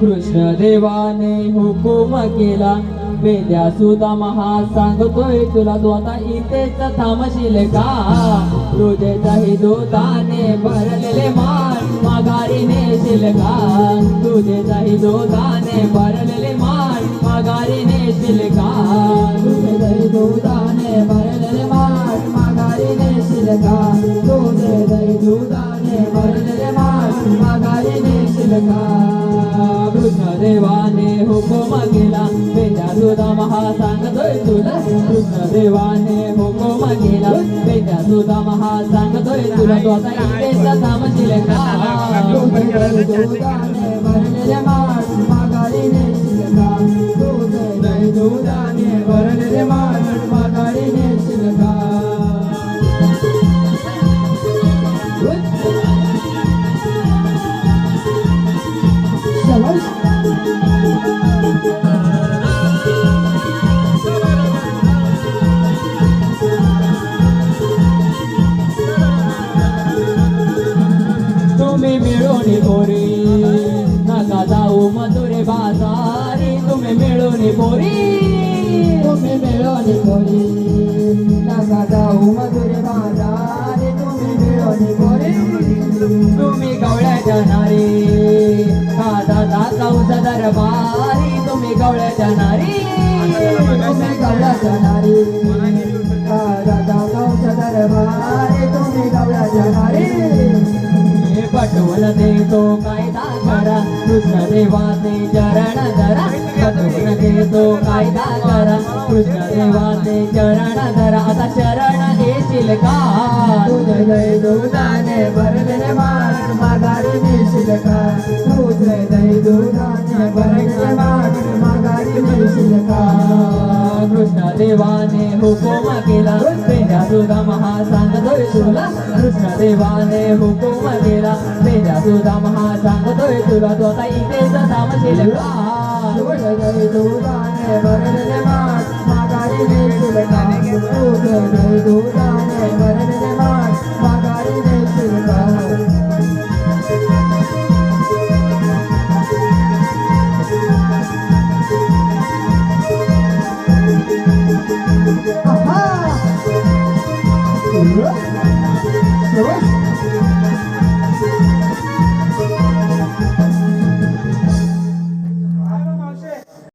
कृष्ण देवाने हुकुम केला. वेद्या सुदा महा सांगतोय तुला तू आता इथेच थांबशील का? तुझे दही दुधाने भरलेले मान माघारी नेशील का? तुझे दही दुधाने भरलेले मान माघारी नेशील का? तुझे दही दुधाने भरलेले मान माघारी नेशील का? तुझे दही दुधाने भरलेले मान माघारी नेशील का? कृष्ण देवाने हुकुम केला वेद्या सुदा महा सांगतोय तुला कृष्ण देवाने हुकुम केला वेद्या सुदा महा सांगतोय तुला तो आता इथेच थांबशील का दुधाने भरलेले मान माघारी नेशील का तुझे दही दुधाने भरलेले मान तुम्ही बोरी नका जाऊ मधुरे बाजारी। तुम्ही बोरी तुम्ही मिळून बोरी नका जाऊ मधुरे दादा दरबारी तुम्ही गवळ्या जाणारी तुम्ही गवळ्या जाणारी दादा दादा दरबारी तुम्ही गवळ्या जाणारी हे पटवून देतो कायदा करा. कृष्ण देवाचे चरण धरा. पटवून देतो कायदा करा. कृष्ण देवाचे चरण धरा. आता चरण येशील का तुझे दय दुधाने भरलेले मान माघारी नेशील का? तुझे दय दुधाने भरलेले मान देवाने हुकुम केला वेद्या सुधा महा सांगतोय तुला कृष्ण देवाने हुकुम केला वेद्या सुधा महा सांगतोय तुला तो आता इथेच थांबशील का तुझे दुधाने भरलेले मान माघारी नेशील का तुझे दुधाने